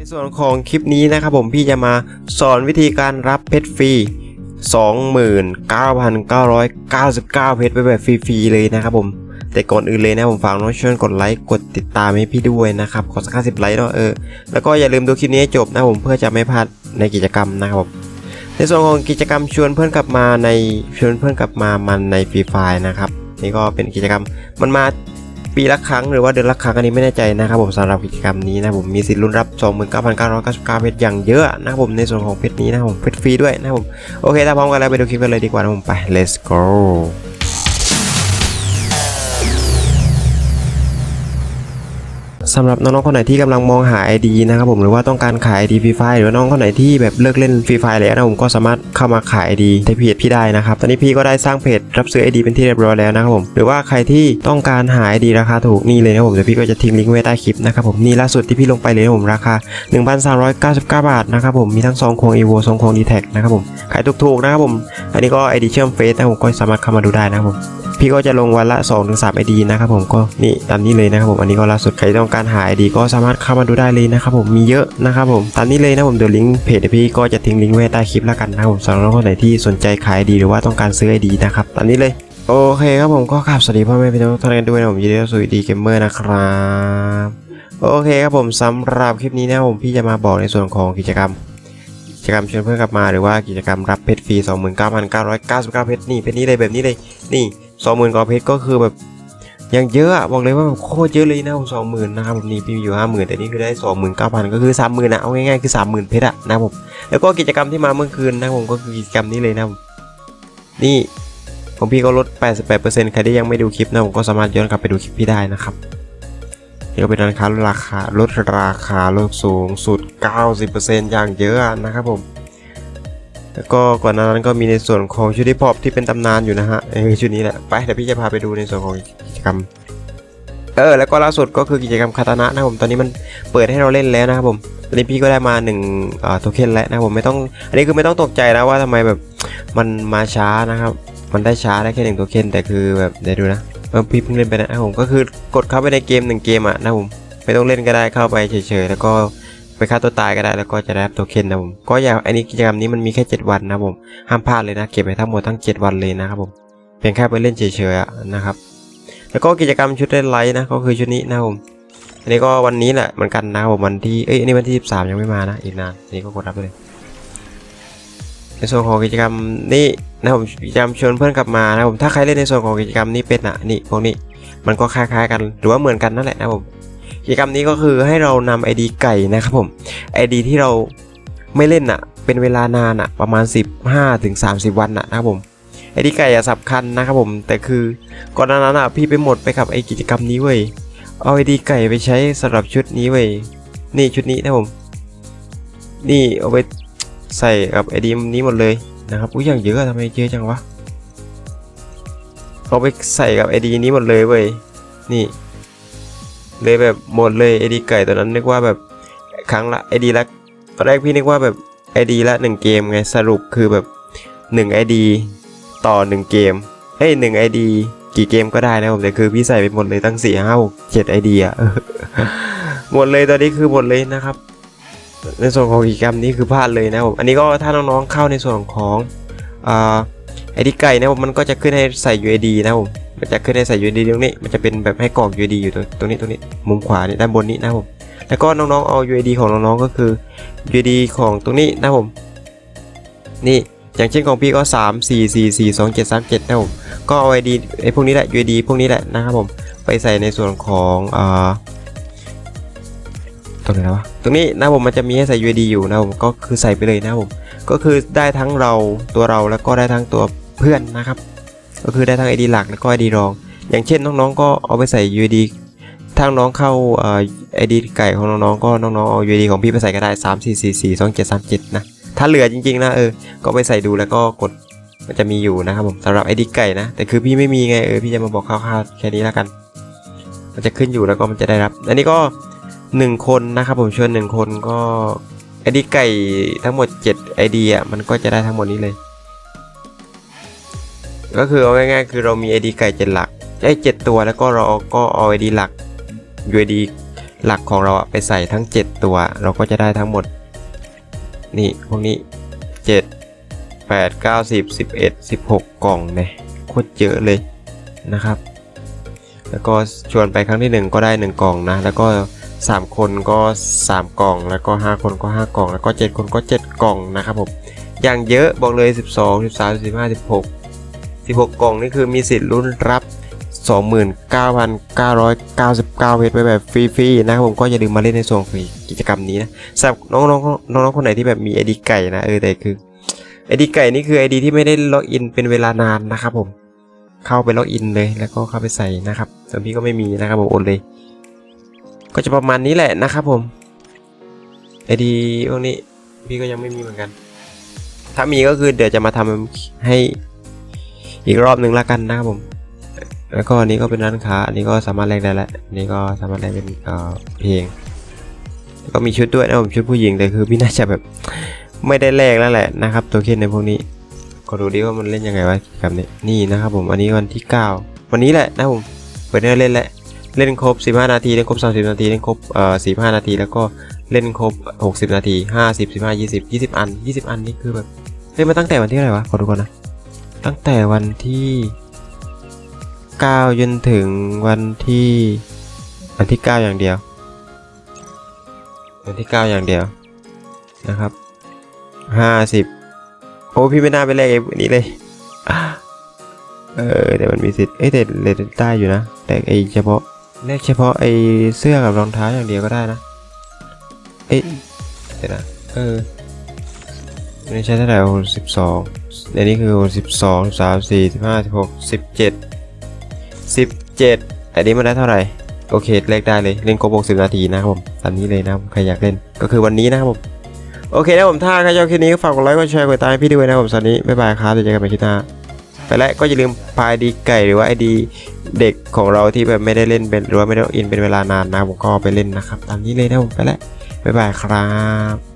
ในส่วนของคลิปนี้นะครับผมพี่จะมาสอนวิธีการรับเพชรฟรี 29,999 เพชรไปแบบฟรีๆเลยนะครับผม แต่ก่อนอื่นเลยนะผมฝากน้องชวยกดไลค์กดติดตามให้พี่ด้วยนะครับ ขอสัก50ไลค์เนาะเออ แล้วก็อย่าลืมดูคลิปนี้จบนะผมเพื่อจะไม่พลาดในกิจกรรมนะครับผม ในส่วนของกิจกรรมชวนเพื่อนกลับมาในชวนเพื่อนกลับมามันในฟรีไฟนะครับนี่ก็เป็นกิจกรรมมันมา ปีละครั้งหรือว่าเดือนละครั้งอันนี้ไม่แน่ใจนะครับผมสำหรับกิจกรรมนี้นะผมมีสิทธิ์ลุ้นรับ 29,999เพชรอย่างเยอะนะครับผมในส่วนของเพชรนี้นะผมเพชรฟรีด้วยนะครับผมโอเคถ้าพร้อมกันแล้วไปดูคลิปกันเลยดีกว่านะผมไป let's go สำหรับน้องๆคนไหนที่กำลังมองหา ID นะครับผมหรือว่าต้องการขาย ID ฟรีไฟหรือว่าน้องคนไหนที่แบบเลิกเล่นฟรีไฟแล้วนะผมก็สามารถเข้ามาขาย ID ในเพจพี่ได้นะครับตอนนี้พี่ก็ได้สร้างเพจรับซื้อ ID เป็นที่เรียบร้อยแล้วนะครับผมหรือว่าใครที่ต้องการหา ID ราคาถูกนี่เลยนะผมเดี๋ยวพี่ก็จะทิ้งลิงก์ไว้ใต้คลิปนะครับผมนี่ล่าสุดที่พี่ลงไปเลยนะผมราคา 1,399 บาทนะครับผมมีทั้งซองควง EVO ซองควง d t แทนะครับผมขายถูกๆนะครับผมอันนี้ก็ ID เชื่อมเฟซนะผมก็สามารถเข้ามาดูได้นะครับผม พี่ก็จะลงวันละ2-3 ID นะครับผมก็นี่ตามนี้เลยนะครับผมอันนี้ก็ล่าสุดใครต้องการหา ID ก็สามารถเข้ามาดูได้เลยนะครับผมมีเยอะนะครับผมตามนี้เลยนะผมเดี๋ยวลิงก์เพจพี่ก็จะทิ้งลิงก์ไว้ใต้คลิปแล้วกันนะครับผมสำหรับคนไหนที่สนใจขาย ID หรือว่าต้องการซื้อ ID นะครับตามนี้เลยโอเคครับผมก็ขับสวัสดีพ่อแม่พี่น้องทุกท่านด้วยนะผมยินดีต้อนรับสู่ดีเกมเมอร์นะครับโอเคครับผมสำหรับคลิปนี้นะผมพี่จะมาบอกในส่วนของกิจกรรมกิจกรรมชวนเพื่อนกลับมาหรือว่ากิจกรรมรับเพชรฟรี 29,999 เพชรนี่เพชรนี้เลยแบบนี้เลยนี่ 20,000กว่าเพชรก็คือแบบยังเยอะอะบอกเลยว่าแบบโคตรเยอะเลยนะผมสองหมื่นนะครับผมนี่พี่อยู่ห้าหมื่นแต่นี่คือได้สองหมื่นเก้าพันก็คือสามหมื่นอะเอาง่ายๆคือสามหมื่นเพชรอะนะผมแล้วก็กิจกรรมที่มาเมื่อคืนนะผมก็คือกิจกรรมนี้เลยนะผมนี่ของพี่ก็ลด 88%ใครที่ยังไม่ดูคลิปนะผมก็สามารถย้อนกลับไปดูคลิปพี่ได้นะครับนี่ก็เป็นร้านค้าลดราคาลดราคาลดสูงสุด 90%อย่างเยอะอะนะครับผม แล้วก็ก่อนหน้านั้นก็มีในส่วนของชุดที่พอปที่เป็นตำนานอยู่นะฮะเออชุดนี้แหละไปเดี๋ยวพี่จะพาไปดูในส่วนของกิจกรรมเออแล้วก็ล่าสุดก็คือกิจกรรมคาตานะนะผมตอนนี้มันเปิดให้เราเล่นแล้วนะครับผมตอนนี้พี่ก็ได้มา1อ่าโทเค็นแล้วนะผมไม่ต้องอันนี้คือไม่ต้องตกใจนะว่าทำไมแบบมันมาช้านะครับมันได้ช้าได้แค่หนึ่งโทเค็นแต่คือแบบเดี๋ยวดูนะเออพี่เพิ่งเล่นไปนะผมก็คือกดเข้าไปในเกมหนึ่งเกมอะนะผมไม่ต้องเล่นก็ได้เข้าไปเฉยๆแล้วก็ ไปฆ่าตัวตายก็ได้แล้วก็จะได้รับโทเค็นนะผมก็อย่างอันนี้กิจกรรมนี้มันมีแค่ 7 วันนะผมห้ามพลาดเลยนะ เก็บไปทั้งหมดทั้ง 7 วันเลยนะครับผมเพียงแค่ไปเล่นเฉยๆนะครับแล้วก็กิจกรรมชุดเล่นไลท์นะก็คือชุดนี้นะผมอันนี้ก็วันนี้แหละเหมือนกันนะครับผมวันที่เอ้ยอันนี้วันที่ 13 ยังไม่มานะอีกนานอันนี้ก็กดรับไปเลยในส่วนของกิจกรรมนี้นะผมกิจกรรมชวนเพื่อนกลับมานะผมถ้าใครเล่นในส่วนของกิจกรรมนี้เป็นอะนี่พวกนี้มันก็คล้ายๆกันหรือว่าเหมือนกันนั่นแหละนะผม กิจกรรมนี้ก็คือให้เรานำ ID ไก่นะครับผม ID ที่เราไม่เล่นอะเป็นเวลานานอะประมาณ 15ถึง30 วันอะนะครับผม ID ไก่อะสำคัญนะครับผม แต่คือก่อนหน้านั้นอะพี่ไปหมดไปกับไอกิจกรรมนี้เว้ยเอา ID ไก่ไปใช้สำหรับชุดนี้เว้ยนี่ชุดนี้นะผม นี่เอาไปใส่กับ ID นี้หมดเลยนะครับอุ้ยอย่างเยอะทำไมเยอะจังวะเอาไปใส่กับ ID นี้หมดเลยเว้ยนี่ เลยแบบหมดเลยไอดีไก่ตอนนั้นนึกว่าแบบครั้งละไอดีละตอนแรกพี่นึกว่าแบบไอดีละหนึ่งเกมไงสรุปคือแบบหนึ่งไอดีต่อหนึ่งเกมเฮ้ยหนึ่งไอดีกี่เกมก็ได้นะผมแต่คือพี่ใส่ไปหมดเลยตั้งสี่ห้าหกเจ็ดไอดีอะเออหมดเลยตอนนี้คือหมดเลยนะครับ ในส่วนของกิจกรรมนี้คือพลาดเลยนะผมอันนี้ก็ถ้าน้องๆเข้าในส่วนของไอดีไก่นะผมมันก็จะขึ้นให้ใส่ UID นะผม มันจะขึ้นในใส่ UID ตรงนี้ มันจะเป็นแบบให้กรอก UID อยู่ตรงนี้ตรงนี้ มุมขวานี่ด้านบนนี้นะผม แล้วก็น้องๆเอา UID ของน้องๆก็คือ UID ของตรงนี้นะผม นี่อย่างเช่นของพี่ก็ 3 4 4 4 2 7 3 7นะผม ก็เอา ID ไอ้พวกนี้แหละ UID พวกนี้แหละนะครับผม ไปใส่ในส่วนของอ่าตรงไหนนะวะ ตรงนี้นะผมมันจะมีให้ใส่ UID อยู่นะผม ก็คือใส่ไปเลยนะผม ก็คือได้ทั้งเราตัวเราแล้วก็ได้ทั้งตัวเพื่อนนะครับ ก็คือได้ทั้ง ID หลักแล้วก็ ID รอง อย่างเช่นน้องๆก็เอาไปใส่ UID ถ้าน้องเข้าเอ่อ ID ไก่ของน้องๆก็น้องๆเอา UID ของพี่ไปใส่ก็ได้3 4 4 4 2 7 3 7นะถ้าเหลือจริงๆนะเออก็ไปใส่ดูแล้วก็กดมันจะมีอยู่นะครับผมสำหรับ ID ไก่นะแต่คือพี่ไม่มีไงเออพี่จะมาบอกคร่าวๆแค่นี้แล้วกัน มันจะขึ้นอยู่แล้วก็มันจะได้รับอันนี้ก็ 1 คนนะครับผมชวน1คนก็ ID ไก่ทั้งหมด 7 ID อะมันก็จะได้ทั้งหมดนี้เลย ก็คือเอาง่ายๆ คือเรามี ID ไก่เจ็ดหลักไอ้เจ็ดตัวแล้วก็เราก็เอา ID หลัก UID หลักของเราไปใส่ทั้ง 7 ตัว เราก็จะได้ทั้งหมด นี่พวกนี้ 7 8 9 10 11 16 กล่องเนี่ยโคตรเยอะเลยนะครับ แล้วก็ชวนไปครั้งที่ 1 ก็ได้ 1 กล่องนะ แล้วก็ 3 คนก็ 3 กล่อง แล้วก็ 5 คนก็ 5 กล่อง แล้วก็ 7 คนก็ 7 กล่องนะครับผม อย่างเยอะบอกเลย 12 13 15 16 16 กล่องนี่คือมีสิทธิ์ลุ้นรับ 29,999 เพชรไปแบบฟรีๆนะครับผมก็อย่าลืมมาเล่นในส่วนของกิจกรรมนี้นะสำหรับน้องๆน้องๆคนไหนที่แบบมีไอดีไก่นะเออแต่คือไอดีไก่นี่คือไอดีที่ไม่ได้ล็อกอินเป็นเวลานานนะครับผมเข้าไปล็อกอินเลยแล้วก็เข้าไปใส่นะครับส่วนพี่ก็ไม่มีนะครับผมโอนเลย ก็จะประมาณนี้แหละนะครับผมไอดีพวกนี้พี่ก็ยังไม่มีเหมือนกัน ถ้ามีก็คือเดี๋ยวจะมาทำให้ อีกรอบหนึ่งละกันนะครับผม แล้วก็อันนี้ก็เป็นร้านค้า อันนี้ก็สามารถแลกได้แล้วอันนี้ก็สามารถแลกเป็นเอ่อเพลง ก็มีชุดด้วยนะผมชุดผู้หญิงแต่คือพี่น่าจะแบบไม่ได้แลกแล้วแหละนะครับตัวเคนในพวกนี้ก็ดูดิว่ามันเล่นยังไงวะแบบนี้นี่นะครับผมอันนี้วันที่ 9 วันนี้แหละนะผมเปิดเนื้อเล่นแหละเล่นครบ 15 นาที เล่นครบ 30 นาที เล่นครบเอ่อ45 นาที แล้วก็เล่นครบ 60 นาที 50 15 20 20 อัน 20 อันนี่คือแบบ เล่นมาตั้งแต่วันที่อะไรวะ ขอดูก่อนนะ ตั้งแต่วันที่ 9 จนถึงวันที่ วันที่ 9 อย่างเดียว วันที่ 9 อย่างเดียวนะครับ 50 โอ้พี่ไม่น่าไปแลกไอ้นี้เลย เออแต่มันมีสิทธิ์ เอ้แต่เลนได้อยู่นะ แต่ไอเฉพาะแลกเฉพาะไอเสื้อกับรองเท้าอย่างเดียวก็ได้นะ เอ้ยเดี๋ยวนะ เออ อันนี้ใช้เท่าไหร่โอสิบสองอันนี้คือสิบสองสามสี่สิบห้าสิบหกสิบเจ็ด17อันนี้มันได้เท่าไหร่ โอเคเลขได้เลย เล่นครบ60 นาทีนะครับผมตามนี้เลยนะครับใครอยากเล่นก็คือวันนี้นะครับผม โอเคนะผมถ้าใครชอบคลิปนี้ก็ฝากกดไลค์กดแชร์กดติดตามพี่ด้วยนะครับผมตอนนี้บ๊ายบายครับเดี๋ยวเจอกันใหม่คลิปหน้าไปแล้วก็อย่าลืมพายดีไก่หรือว่าไอดีเด็กของเราที่แบบไม่ได้เล่นเป็นหรือว่าไม่ได้อินเป็นเวลานานนะผมก็เอไปเล่นนะครับ ตามนี้เลยนะผมไปแล้วบ๊ายบายครับ